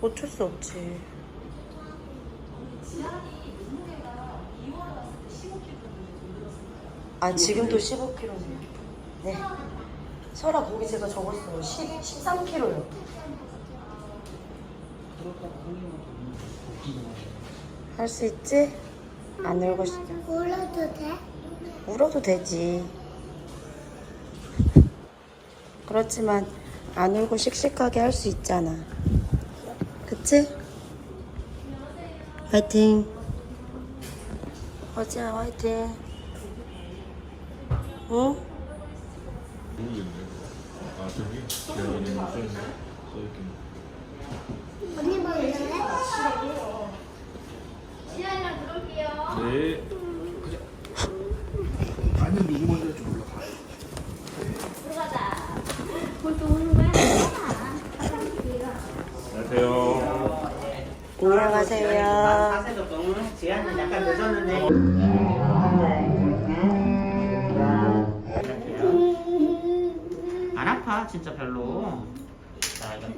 어쩔 수 없지. 아 지금도 15kg네요. 네. 설아 거기 제가 적었어요. 10, 13kg요. 할 수 있지? 안 울고 싶... 울어도 돼? 울어도 되지. 그렇지만 안 울고 씩씩하게 할 수 있잖아. 그치? 화이팅. 어지야 화이팅. 응? 모르겠네. 아. 언니 먹을래? 네. 아니 누구 먼저 할지 몰라. 안녕하세요. 안녕하세요. 사세도 너무 제한은 약간 늦었는데 안 아파 진짜 별로 자 아이가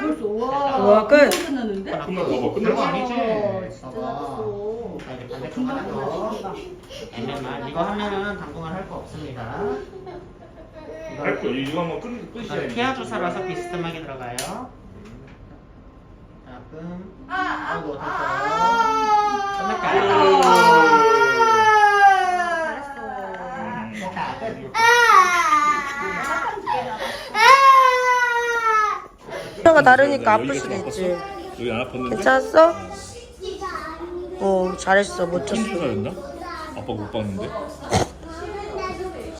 벌써 와. 우와, 끝. 끝났는데? 끝났어. 뭐 끝난 거 아니지? 진짜 봐봐. 자 이제 반대쪽 하나 더 애매만 이거 하면은 당분간 할 거 없습니다 할거 이거 한번 끝 이거 끝이야. 피아 주사라서 비스듬하게 들어가요. 자끔. 아이고 됐어요. 끝났다. 됐다 끝. 가 다르니까 아플 수도 있지. 여기 안 아팠는데? 괜찮았어? 어 잘했어. 못 쳤어. 천주사였나? 아빠 못 봤는데?